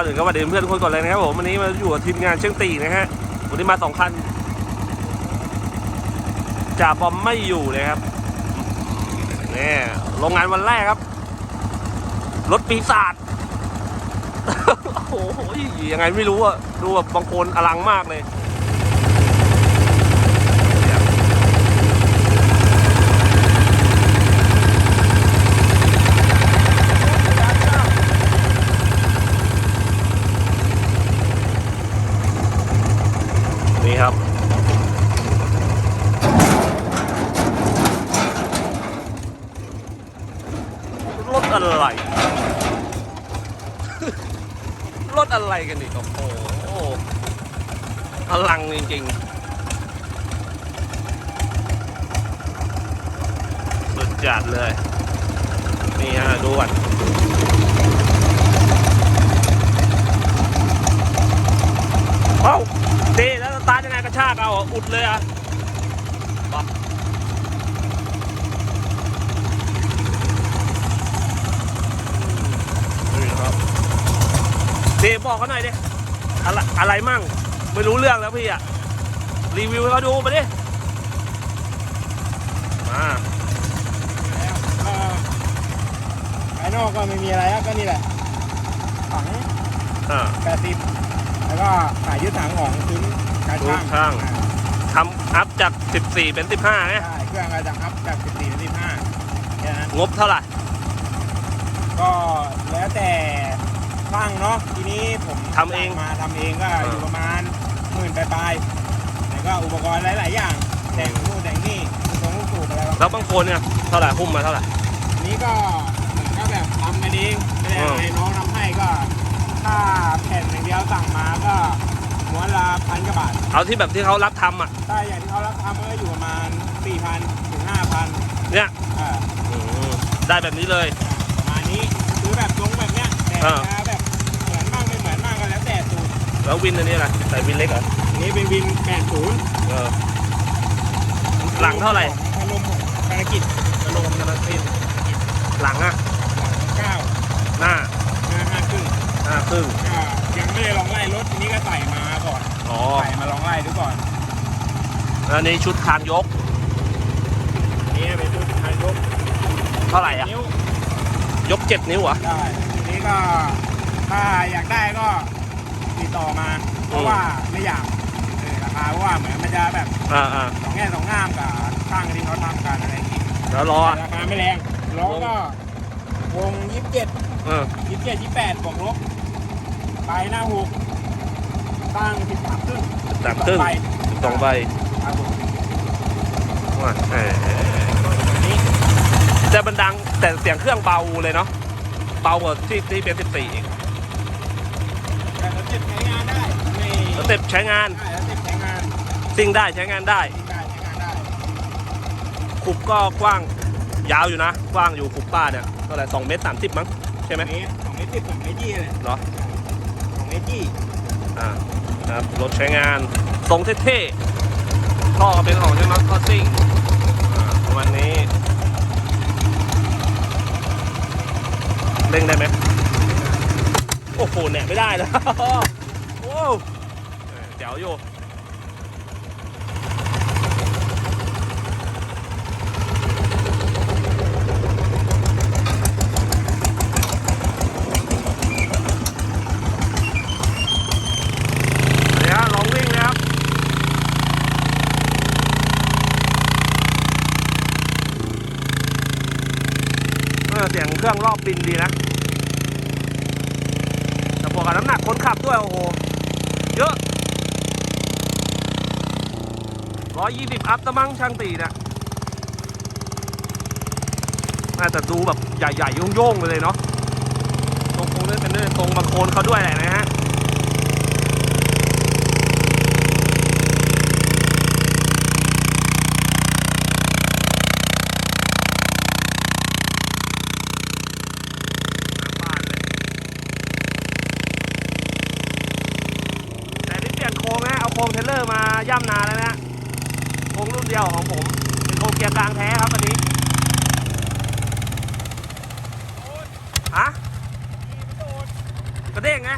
ก่อนอื่นก็สวัสดีเพื่อนทุกคนก่อนเลยนะครับผมวันนี้มาอยู่กับทีมงานเชียงตีนะฮะวันนี้มาสองคันจ่าบอมไม่อยู่เลยครับนี่โรงงานวันแรกครับ รถปีศาจโอ้โหยังไงไม่รู้อะดูแบบบางคนอลังมากเลย นี่ครับ รถอะไร รถอะไรกันอีกโอ้โหพลังจริงๆ สุด จัดเลย นี่ฮะดูก่อนเอ้าดีแล้วตาร์ยังไงกระชากเอาอะอุดเลยอะปะนี่ครับดีบอกเขาหน่อยดิอะไรอะไรมั่ง ไม่รู้เรื่องแล้วพี่อะรีวิวให้เขาดูมาดิ มา ก็ภาย นอกก็ไม่มีอะไรครับก็นี่แหละถังอ่า80แล้วก็ขายยึดถังของซุ้มการช่างซุ้มช่างทำอัพจาก 14 เป็น 15นะใช่เครื่องอาจจะอัพจาก 14 เป็น 15แค่นั้นงบเท่าไหร่ ก็แล้วแต่ช่างเนาะทีนี้ผมทำเองมาทำเองก็เออออยู่ประมาณหมื่นปลายๆแต่ก็อุปกรณ์หลาย ๆ อย่างแต่งนู่นแต่งนี่ตรงลูกสูบอะไรประมาณแล้วบางคนเนี่ยเท่าไหร่หุ้มมาเท่าไหร่อันนี้ก็เหมือนก็แบบทำกั นเองไม่ได้อืมให้น้องทำให้ก็ถ้าแผ่นอย่างเดียวสั่งมาก็ม้วนละพันกว่าบาทเอาที่แบบที่เขารับทำอะ ถ้าอย่างที่เขารับทำก็อยู่ประมาณ4,000ถึง5,000เนี่ยอ่าอืมได้แบบนี้เลย ประมาณนี้คือแบบทรงแบบเนี้ยแต่อ่า จะแบบเหมือนบ้างไม่เหมือนบ้างก็แล้วแต่สูตรแล้ววินอันนี้อะไรใส่วินเล็กเหรออันนี้เป็นวิน80เออ หลังเท่าไหร่ พัดลมของภารกิจกระโลมกระตินหลังอะหลัง หน้า9หน้า5ครึ่งหน้าครึ่งก็ยังไม่ได้ลองไล่รถทีนี้ก็ใส่มาก่อนอ๋อใส่มาลองไล่ดูก่อนแล้วอันนี้ชุดคานยกนี่เป็นชุดทายกเท่าไหร่อะนิ้วยกเจ็ดนิ้วเหรอได้ทีนี้ก็ถ้าอยากได้ก็ติดต่อมา เพราะว่าไม่อยากเออราคาเพราะว่าเหมือนมันจะแบบอ่าอ่าสองแง่สองงามกับข้างที่เขาทำกันอะไรอย่างงี้แล้วรอราคาไม่แรงล้อก็ วงยี่สิบเจ็ดเออยี่สิบเจ็ดยี่สิบแปดบวกลบไปหน้าหกตั้งสิบสามครึ่งสามครึ่งใบสองใบครับผมว่าเอออันนี้แต่มันดังแต่เสียงเครื่องเบาเลยเนาะเบากว่าที่ที่เป็นสิบสี่อีกแต่สเต็ปใช้งานได้ไม่สเต็ปใช้งานได้สเต็ปใช้งานซิ่งได้ใช้งานได้ได้ใช้งานได้ขุบก็กว้างยาวอยู่นะ กว้างอยู่ขุบป้าเนี่ยเท่าไหร่สองเมตรสามสิบมั้งใช่ไหมอันนี้สองเมตรสิบสองเมตรยี่เลยเหรอสองเมตรยี่อ่าครับรถใช้งานทรงเท่ๆท่อก็เป็นของเชนน็อตคอสซิ่งอ่าประมาณนี้เร่งได้ไหมโอ้โหแหนไม่ได้แล้วโอ้เออเจ๋วอยู่เดี๋ยวลองวิ่งนะครับ เออเสียงเค รื่องรอบบินดีนะแต่บวกกับน้ำหนักคนขับด้วย โอ้โห เยอะร้อยยี่สิบอัพตะมั้งช่างตีเนี่ยน่าจะดูแบบใหญ่ๆโย่งๆไปเลยเนาะตรงตรงนี้เป็นเรื่องตรงบางโคนเขาด้วยแหละนะฮะ น้ำบานเลยแต่นี่เปลี่ยนโค รงเอาโครงเทเลอร์มาย่ำนาแล้วนะโครงรุ่นเดียวของผมเป็นโครงเกียร์กลางแท้ครับอันนี้ฮะกระเด้งไง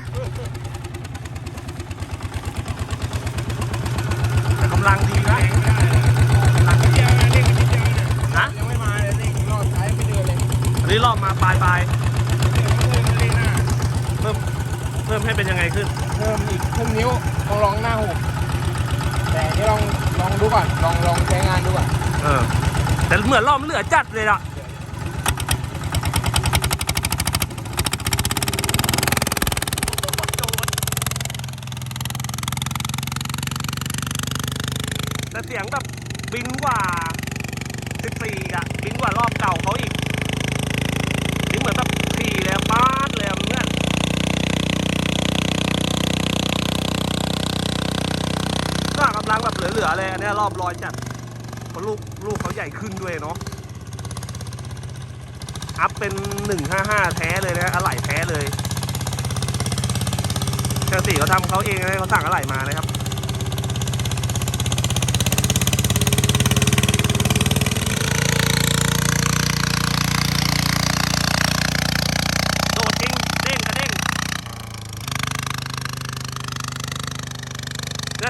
แต่กำลังดีนะกำลังดีเดียวนะเร่งนิดเดียวเนี่ยนะยังไม่มาเลยเร่งรอบท้ายไม่เดินเลยอันนี้รอบมาปลายปลายเพิ่มเพิ่มให้เป็นยังไงขึ้น เพิ่มอีกครึ่งนิ้วลองลองหน้าหก แต่นี่ลองลองดูก่อนลองลองใช้งานดูก่อนเออ แต่เหมือนรอบมันเหลือจัดเลยอะแต่เสียงแบบบินกว่า 14อะบินกว่ารอบเก่าเขาอีกนี่เหมือนแบบขี่เลยอะป๊าดเลยอะเพื่อนก็กำ ลือเลยอันนี้รอบลอยจัดเพราะลูกลูกเขาใหญ่ขึ้นด้วยเนาะอัพเป็นหนึ่งห้าห้าแท้เลยนะอะไหล่แท้เลยช่างตีเขาทำเขาเองนะเขาสั่งอะไหล่มานะครับโดดจริงเด้งกระเด้ง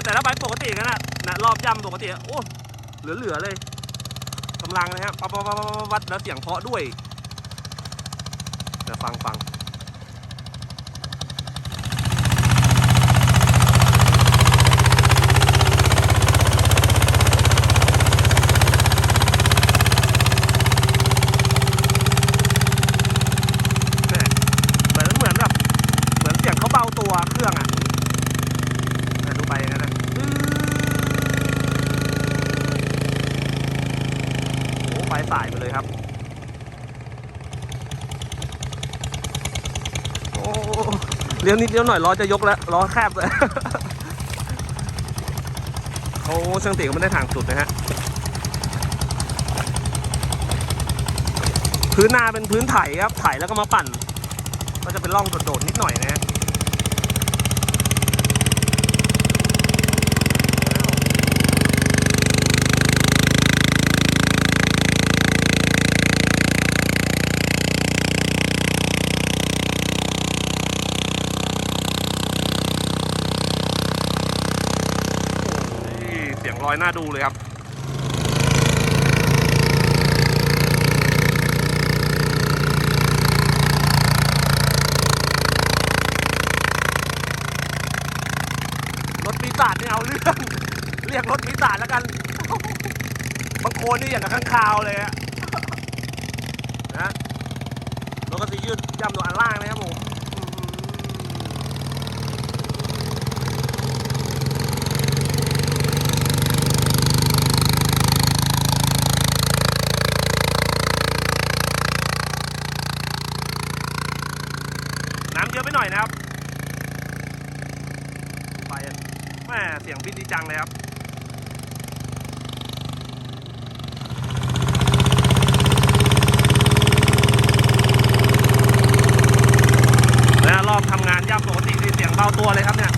แต่ถ้าไปปกติกันนะ นะรอบย่ำปกติโอ้เหลือๆเลยกำลังนะครับปั๊บปั๊บปั๊บปั๊บวัดแล้วเสียงเพาะด้วยเดี๋ยวฟังฟังเนี่ยเหมือนเหมือนแบบเหมือนเสียงเขาเบาตัวเครื่องอะเนี่ยดูไปอย่างนั้นนะอื้อ โอ้ไฟ สายไปเลยครับ โอ้เลี้ยวนิดเลี้ยวหน่อยล้อจะยกแล้วล้อแคบเลยโอ้เชิงตีก็ไม่ได้ทางสุดนะฮะ พื้นนาเป็นพื้นไถครับ ไถแล้วก็มาปั่น ก็จะเป็นร่องโดดๆนิดหน่อยนะฮะ นี่ เสียงลอยหน้าดูเลยครับรถปีศาจนี่เอาเรื่องเรียกรถปีศาจแล้วกันบางคนนี่อย่างกับข้างคาวเลยอะนะรถก็สียืดย่ำตัวอันล่างนะครับผม น้ำเยอะไปหน่อยนะครับไปอันแม่เสียงพิษดีจังเลยครับแล้วรอบทำงานย่ำปกติเสียงเบาตัวเลยครับเนี่ย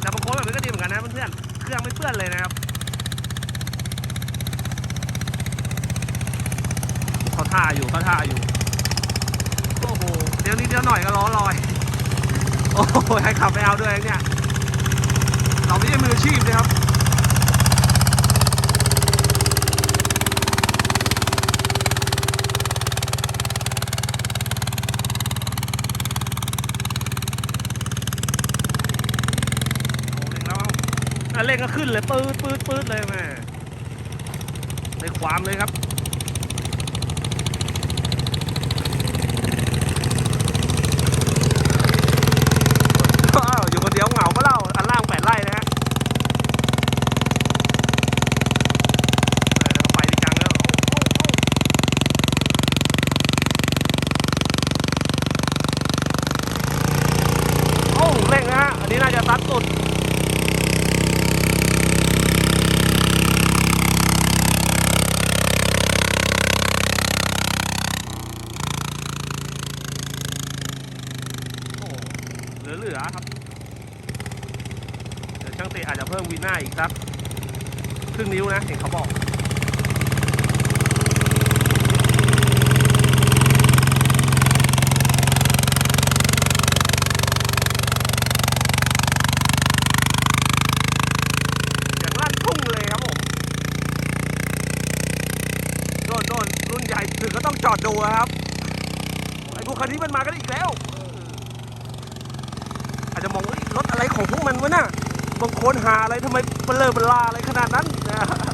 แต่บางคนแบบนี้ก็ดีเหมือนกันนะเพื่อนๆเครื่องไม่เปื้อนเลยนะครับ เขา ท่าอยู่เขาท่าอยู่ โอ้โหเดี๋ยวนี้เดี๋ยวหน่อยก็ล้อลอย โอ้โหให้ขับไปเอาด้วยเนี่ย เราไม่ใช่มืออาชีพนะครับเร่งแล้วอะเร่งก็ขึ้นเลยปืดปืดปืดเลยแม่ในความเลยครับ น่าอีกสักครึ่งนิ้วนะเห็นเขาบอกอย่างลั่นทุ่งเลยครับผมโดนโดนรุ่นใหญ่ถึงก็ต้องจอดดูครับ ไอ้พวกคันนี้มันมากันอีกแล้ว อาจจะมองว่ารถอะไรของพวกมันวะน่ะ บางคนหาอะไรทำไมเปลเลอเปลาอะไรขนาดนั้นนะ